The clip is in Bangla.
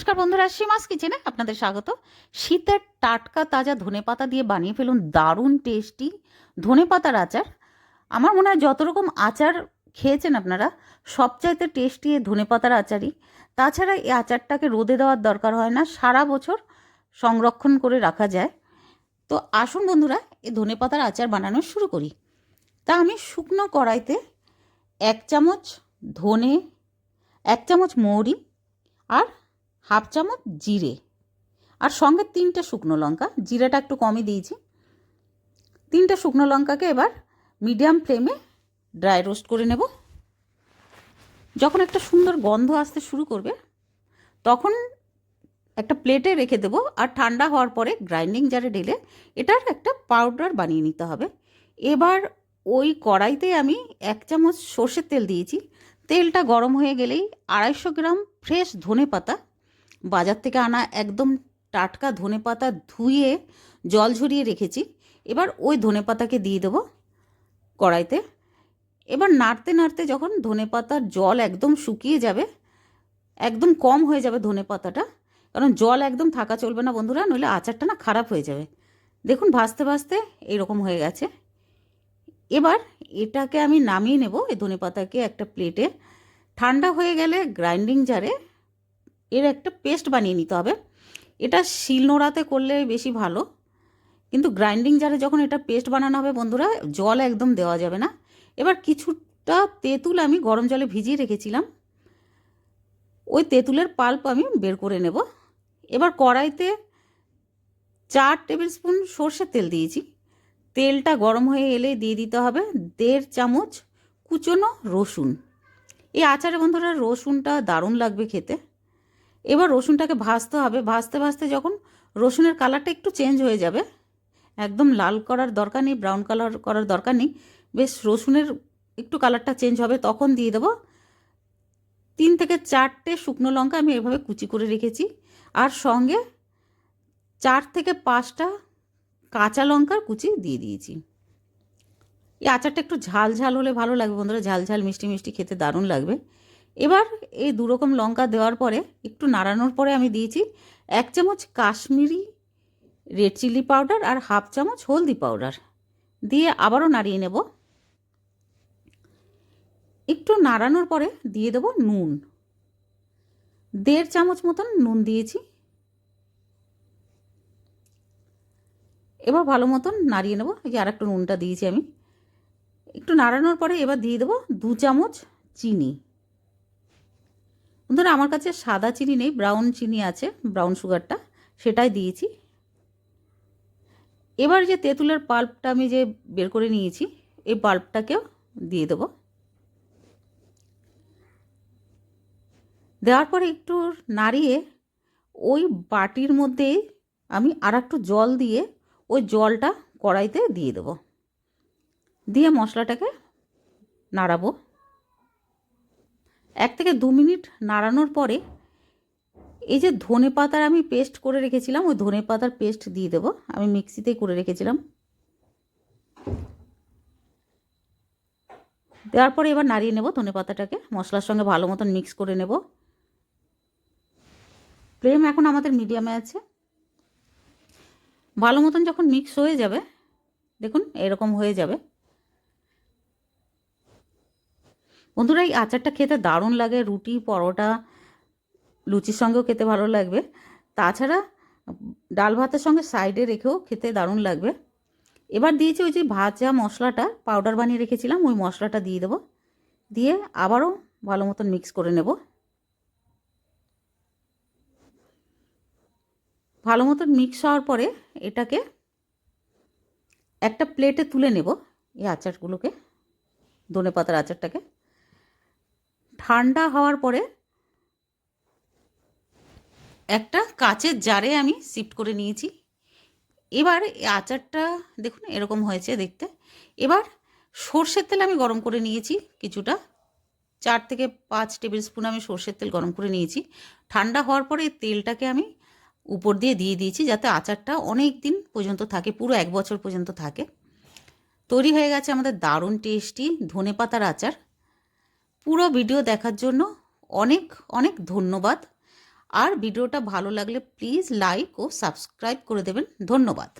নমস্কার বন্ধুরা, সীমাস কিচেনে আপনাদের স্বাগত। শীতের টাটকা তাজা ধনেপাতা দিয়ে বানিয়ে ফেলুন দারুণ টেস্টি ধনেপাতার আচার। আমার মনে হয় যত রকম আচার খেয়েছেন আপনারা, সবচাইতে টেস্টি এই ধনেপাতার আচারই। তাছাড়া এই আচারটাকে রোদে দেওয়ার দরকার হয় না, সারা বছর সংরক্ষণ করে রাখা যায়। তো আসুন বন্ধুরা, এই ধনেপাতার আচার বানানো শুরু করি। তা আমি শুকনো কড়াইতে এক চামচ ধনে, এক চামচ মৌরি আর হাফ চামচ জিরে আর সঙ্গে তিনটে শুকনো লঙ্কা। জিরেটা একটু কমই দিয়েছি। তিনটে শুকনো লঙ্কাকে এবার মিডিয়াম ফ্লেমে ড্রাই রোস্ট করে নেব। যখন একটা সুন্দর গন্ধ আসতে শুরু করবে, তখন একটা প্লেটে রেখে দেবো আর ঠান্ডা হওয়ার পরে গ্রাইন্ডিং জারে ঢেলে এটার একটা পাউডার বানিয়ে নিতে হবে। এবার ওই কড়াইতে আমি এক চামচ সর্ষের তেল দিয়েছি। তেলটা গরম হয়ে গেলেই আড়াইশো গ্রাম ফ্রেশ ধনে পাতা বাজার থেকে আনা একদম টাটকা ধনে পাতা ধুয়ে জল ঝরিয়ে রেখেছি। এবার ওই ধনে পাতাকে দিয়ে দেবো কড়াইতে। এবার নাড়তে নাড়তে যখন ধনে পাতার জল একদম শুকিয়ে যাবে, একদম কম হয়ে যাবে ধনে পাতাটা, কারণ জল একদম থাকা চলবে না বন্ধুরা, নইলে আচারটা না খারাপ হয়ে যাবে। দেখুন ভাজতে ভাজতে এইরকম হয়ে গেছে। এবার এটাকে আমি নামিয়ে নেব, এই ধনে পাতাকে একটা প্লেটে ঠান্ডা হয়ে গেলে গ্রাইন্ডিং জারে এর একটা পেস্ট বানিয়ে নিতে হবে। এটা শিলনোড়াতে করলে বেশি ভালো। কিন্তু গ্রাইন্ডিং জারে যখন এটা পেস্ট বানানো হবে বন্ধুরা, জল একদম দেওয়া যাবে না। এবার কিছুটা তেঁতুল আমি গরম জলে ভিজিয়ে রেখেছিলাম। ওই তেঁতুলের পাল্প আমি বের করে নেব। এবার কড়াইতে চার টেবিল স্পুন সর্ষের তেল দিয়েছি। তেলটা গরম হয়ে এলে দিয়ে দিতে হবে দেড় চামচ কুচনো রসুন। এই আচারে বন্ধুরা রসুনটা দারুণ লাগবে খেতে। এবার রসুনটাকে ভাজতে হবে। ভাজতে ভাজতে যখন রসুনের কালারটা একটু চেঞ্জ হয়ে যাবে, একদম লাল করার দরকার নেই ব্রাউন কালার করার দরকার নেই, বেশ রসুনের একটু কালারটা চেঞ্জ হবে, তখন দিয়ে দেবো তিন থেকে চারটে শুকনো লঙ্কা আমি এভাবে কুচি করে রেখেছি। আর সঙ্গে চার থেকে পাঁচটা কাঁচা লঙ্কার কুচি দিয়ে দিয়েছি। এই আচারটা একটু ঝাল ঝাল হলে ভালো লাগবে বন্ধুরা, ঝাল ঝাল, মিষ্টি মিষ্টি খেতে দারুণ লাগবে। এবার এই দু রকম লঙ্কা দেওয়ার পরে, একটু নাড়ানোর পরে আমি দিয়েছি এক চামচ কাশ্মীরি রেড চিলি পাউডার আর হাফ চামচ হলদি পাউডার। দিয়ে আবারও নাড়িয়ে নেব। একটু নাড়ানোর পরে দিয়ে দেবো নুন। দেড় চামচ মতন নুন দিয়েছি। এবার ভালো মতন নাড়িয়ে নেব। এই আর একটু নুনটা দিয়েছি আমি। একটু নাড়ানোর পরে এবার দিয়ে দেবো দু চামচ চিনি। বন্ধুরা আমার কাছে সাদা চিনি নেই ব্রাউন চিনি আছে ব্রাউন সুগারটা সেটাই দিয়েছি। এবার যে তেঁতুলের পাল্পটা আমি যে বের করে নিয়েছি, এই পাল্পটাকেও দিয়ে দেবো। দেওয়ার পরে একটু নাড়িয়ে ওই বাটির মধ্যে আমি আর একটু জল দিয়ে ওই জলটা কড়াইতে দিয়ে দেবো। দিয়ে মশলাটাকে নাড়াবো। এক থেকে দু মিনিট নাড়ানোর পরে এই যে ধনে পাতার আমি পেস্ট করে রেখেছিলাম, ওই ধনে পাতার পেস্ট দিয়ে দেবো। আমি মিক্সিতেই করে রেখেছিলাম। দেওয়ার পরে এবার নাড়িয়ে নেব ধনে পাতাটাকে। মশলার সঙ্গে ভালো মতন মিক্স করে নেব। ফ্লেম এখন আমাদের মিডিয়ামে আছে। ভালো মতন যখন মিক্স হয়ে যাবে, দেখুন, এরকম হয়ে যাবে। বন্ধুরা, এই আচারটা খেতে দারুণ লাগে। রুটি, পরোটা, লুচির সঙ্গেও খেতে ভালো লাগবে। তাছাড়া ডাল ভাতের সঙ্গে সাইডে রেখেও খেতে দারুণ লাগবে। এবার দিয়েছি ওই যে ভাজা মশলাটা, পাউডার বানিয়ে রেখেছিলাম, ওই মশলাটা দিয়ে দেবো। দিয়ে আবারও ভালো মতন মিক্স করে নেব। ভালো মতন মিক্স হওয়ার পরে এটাকে একটা প্লেটে তুলে নেব, এই আচারগুলোকে ধনে পাতার আচারটাকে। ঠান্ডা হওয়ার পরে একটা কাচের জারে আমি শিফট করে নিয়েছি। এবার আচারটা দেখুন, এরকম হয়েছে দেখতে। এবার সর্ষের তেল আমি গরম করে নিয়েছি কিছুটা। চার থেকে পাঁচ টেবিল স্পুন আমি সর্ষের তেল গরম করে নিয়েছি। ঠান্ডা হওয়ার পরে তেলটাকে আমি উপর দিয়ে দিয়ে দিয়েছি যাতে আচারটা অনেক দিন পর্যন্ত থাকে, পুরো এক বছর পর্যন্ত থাকে। তৈরি হয়ে গেছে আমাদের দারুণ টেস্টি ধনে পাতার আচার। পুরো ভিডিও দেখার জন্য অনেক অনেক ধন্যবাদ। আর ভিডিওটা ভালো লাগলে প্লিজ লাইক ও সাবস্ক্রাইব করে দেবেন। ধন্যবাদ।